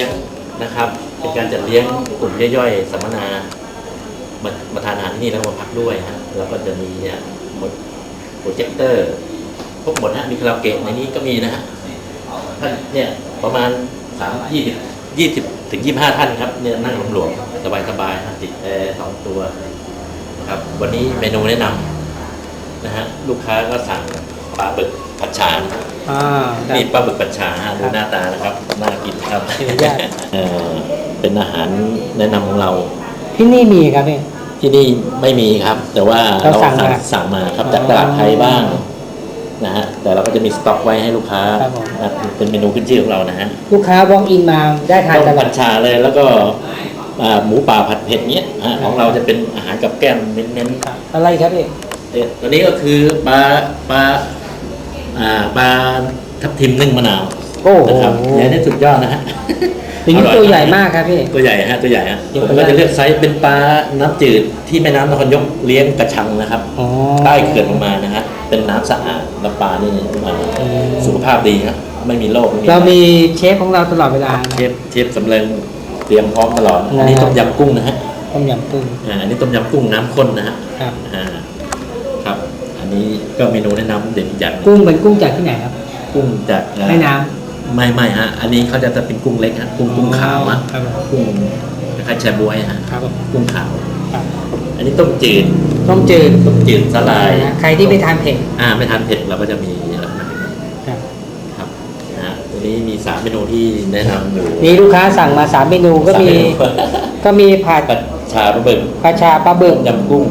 ลี้ยงนะครับ เป็นการจัดเลี้ยงกลุ่มย่อยๆสัมมนามามาทานอาหารที่นี่แล้วมาพักด้วยฮะแล้วก็จะมีเนี่ยหมดโปรเจคเตอร์พวกหมดฮะมีคาราโอเกะในนี้ก็มีนะฮะท่านเนี่ยประมาณสามยี่สิบยี่สิบถึงยี่ห้าท่านครับเนี่ยนั่งหลวมๆสบายๆฮะติดแอร์สองตัวนะครับ วันนี้เมนูแนะนำนะฮะลูกค้าก็สั่งปลาบึกผัดฉานครับ อ่าครับ นี่ปลาบึกปัญชาฮะดูหน้าตานะครับน่ากินครับขออนุญาต เอ่อเป็นอาหารแนะนำของเรา ที่นี่มีครับพี่ ที่นี่ไม่มีครับ แต่ว่าเราสั่งมาสั่งมาครับอ๋อจากตลาดไทยบ้างนะฮะแต่เราก็จะมีสต็อกไว้ให้ลูกค้าครับผม นะครับเป็นเมนูขึ้นชื่อของเรานะฮะลูกค้าวองอินมาได้ทานต้มตลอผัดดชาเลยแล้วก็อ่าหมูป่าผัดเผ็ดเนี้ยฮะของเราจะเป็นอาหารกับแก้มเน้นๆครับอะไรครับพี่ เอ่อตัวนี้ก็คือปลาปลาอ่า ปลาทับทิมนึ่งมะนาวโอ้โหนะครับใหญ่ที่สุดยอดนะฮะอย่างนี้อร่อยตัวใหญ่มากครับพี่ ตัวใหญ่ฮะตัวใหญ่ฮะเดี๋ยวผมก็จะเลือกไซส์เป็นปลาน้ำจืดที่แม่น้ำนครยกเลี้ยงกระชังนะครับอ๋อใต้เขื่อนลงมานะฮะเป็นน้ำสะอาดแล้วปลานี่อ่าอืมสุขภาพดีครับไม่มีโรคไม่มีเรามีเชฟของเราตลอดเวลาเชฟเชฟสำเร็จเตรียมพร้อมตลอดนะฮะอันนี้ต้มยำกุ้งนะฮะต้มยำกุ้งอ่าอันนี้ต้มยำกุ้งน้ำข้นนะฮะครับอ่าครับอั นนี้ก็เมนูแนะนำเด่นอีกอย่างหนึ่งกุ้งเป็นกุ้งจากที่ไหนครับกุ้งจากอ่าแม่น้ไม่ไม่ฮะ อันนี้เขาจะเป็นกุ้งเล็กฮะำกุ้งกุ้งขาวอะครับผมกุ้งคล้ายๆแชบวยฮะครับผมกุ้งขาว ครับอันนี้ต้มจืดต้มจืดต้มจืดสลายนะใครที่ไม่ทานเผ็ดอ่าไม่ทานเผ็ดเราก็จะมีลักษณะนี้ครับครับนะฮะตัวนี้มีสามเมนูที่แนะนำอยู่มีลูกค้าสั่งมาสามเมนูก็มี สาเนูก็มีผัดผัดชาปลาบึกผัดชาปลาบึก ยำกุ้ง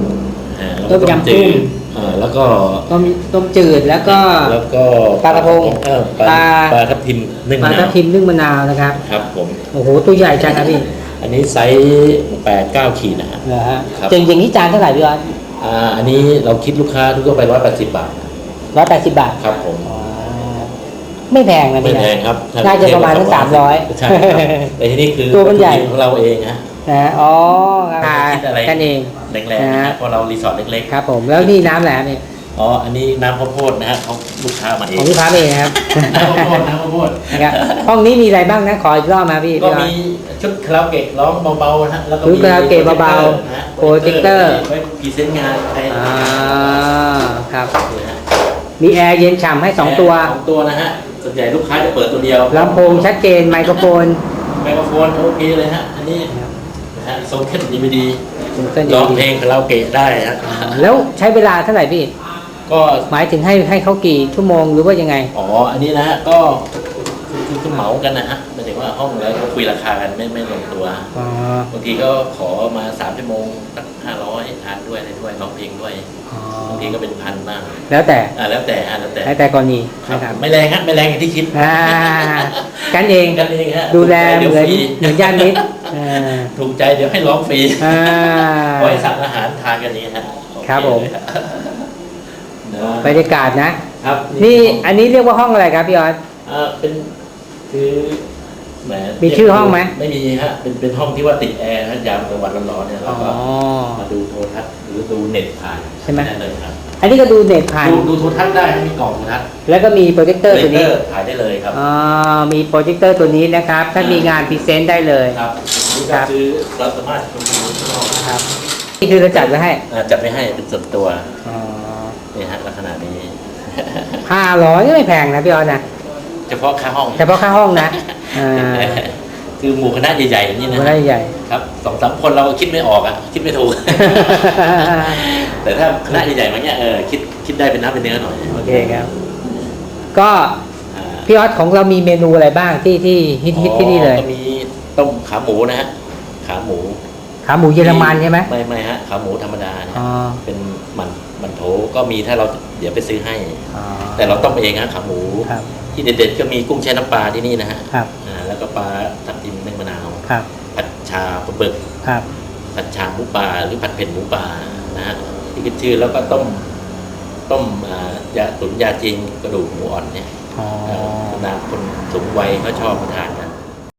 อ่าแล้วก็ต้มยำกุ้ง จืด อ่าแล้วก็ต้มต้มจืดแล้วก็ แล้วก็ปลากระพงเออปลาปลาปลาทับทิมนึ่งปลามะนาทับวทิมนึ่งมะนาวนะครับ ครับผม โอ้โหตัวใหญ่จังครับพี่อันนี้ไซส์แปดเก้าขีดนะฮะ เหรอฮะครับ จริงอย่างนี้จานเท่าไหร่พี่ออสอ่าอันนี้เราคิดลูกค้าทั่วไปร้อยแปดสิบบาทร้อยแปดสิบบาทครับผมอ๋อไม่แพงนะไม่พี่นะแพงครับถ้น่าจะประมาณสักเทียบกับ300ใช่ครับแต่ที่นี่คือตัวมันใหญ่วัตถุดิบของเราเองฮะ นะอ๋อครับไม่คิดอะไร กันเอง แรงๆนะนะฮะเพราะเรารีสอร์ทเล็กครับผม แล้วนี่น้ำแหลมเนี่ยๆอ๋ออันนี้น้ำข้าวโพดนะฮะเขาลูกค้ามาเอของงลูกค้าเองนะครับ น้ำข้าวโพดน้ำข้าวโพดนะครับห้องนี้มีอะไรบ้างนะ ขออีกรอบมาพี่ก็พี่ออสมีชุดคาราโอเกะร้องเบาๆนะฮะแล้วก็ชุดมีคาราโอเกะเบาๆนะฮะโปรเจคเตอร์ ไว้พรีเซนต์งานใครอ่าครับนี่ฮะมีแอร์เย็นฉ่ำให้สองตัวสองตัวนะฮะส่วนใหญ่ลูกค้าจะเปิดตัวเดียวลำโพงชัดเจนไมโครโฟน ไมโครโฟนโอเคเลยฮะอันนี้นะ ฮะทรงขึ้นดีไม่ดีเส้นร้องดีเพลงคาราโอเกะได้ฮะแล้วใช้เวลาเท่าไหร่พี่ ก็หมายถึงให้ให้เขากี่ชั่วโมงหรือว่ายังไง อ๋อ อันนี้นะฮะก็คือคือคือเหมากันนะฮะหมายถึงว่าห้องแล้วก็คุยราคากันไม่ไม่ลงตัวอ๋อบางทีก็ขอมาสามชั่วโมงสักห้าร้อยทานด้วยอะไรด้วยร้องเพลงด้วยอ๋อบางทีก็เป็นพันบ้างแล้วแต่อ่าแล้วแต่อ่าแล้วแต่แล้วแต่กรณีครับนะครับไม่แรงฮะไม่แรงอย่างที่คิดอ่ากันเองกันเองฮะดูแลถูกเหใจมือนดี๋ยวฟรีเหมือนญาติมิตรอ่า ถูกใจเดี๋ยวให้ร้องฟรีอ่าคอยสั่งอาหารทานกันนี้ฮะโอเครับผม เลยฮะนะบรรยากาศนะ ครับนี่อันนี้เรียกว่าห้องอะไรครับพี่ออสอ่าเป็นคือแหมมีชื่อห้องไหม ไม่มีฮะเป็นเป็นห้องที่ว่าติดแอร์ฮะยามกลางวันร้อนๆเนี่ยเราอ๋อก็มาดูโทรทัศน์หรือดูเน็ตผ่านใช่ไหมด้เลยครับอันนี้ก็ดูเน็ตผ่าน ดูดูโทรทัศน์ได้ครับมีกล่องโทรทัศน์แล้วก็มีโปรเจคเตอร์ตัวนี้เตอร์ถ่ายได้เลยครับ อ่ามีโปรเจคเตอร์ตัวนี้นะครับ ถ้ามีงานพรีเซนต์ได้เลย ครับ นี่ครัก็บคือเราสามารถดูข้างนอกครับนี่คือเราจัดไว้ให้อ่าจัดไม่ให้เป็นส่วนตัวอ๋อนี่ฮะลักษณะนี้ ห้าร้อยไม่แพงนะพี่ออสนะเฉพาะค่าห้องเฉพาะค่าห้องนะอ่าคือหมู่คณะใหญ่ๆอย่างนี้นะไม่ได้ใหญ่ครับสองสามคนเราก็คิดไม่ออกอะคิดไม่ถูก แต่ถ้าคณะใหญ่ๆมาเนี้ยเออคิดคิดได้เป็นน้ำเป็นเนื้อหน่อยโอเคครับ ก็อ่าพี่ออสของเรามีเมนูอะไรบ้างที่ที่ฮิตฮิตที่นี่เลยก็มีต้มขาหมูนะฮะ ขาหมู ขาหมูเยอรมันใช่ไหมไม่ไม่ฮะขาหมูธรรมดานะอ๋อเป็นมันมันโถก็มีถ้าเราเดี๋ยวไปซื้อให้ อ๋อ แต่เราต้มเองฮะขาหมู ครับที่เด็ดๆก็มีกุ้งแช่น้ำปลาที่นี่นะฮะครับ อ่าแล้วก็ปลาทับทิมนึ่งมะนาว ครับผัดชาปลาบึกครับผัดชาหมูป่าหรือผัดเผ็ดหมูป่านะฮะที่ขึ้นชื่อแล้วก็ต้ม ต้มอ่ายาตุ๋นยาจีนกระดูกหมูอ่อนเนี่ย อ๋อเอ่อบรรดาคนสูงวัยเขาชอบมาทาน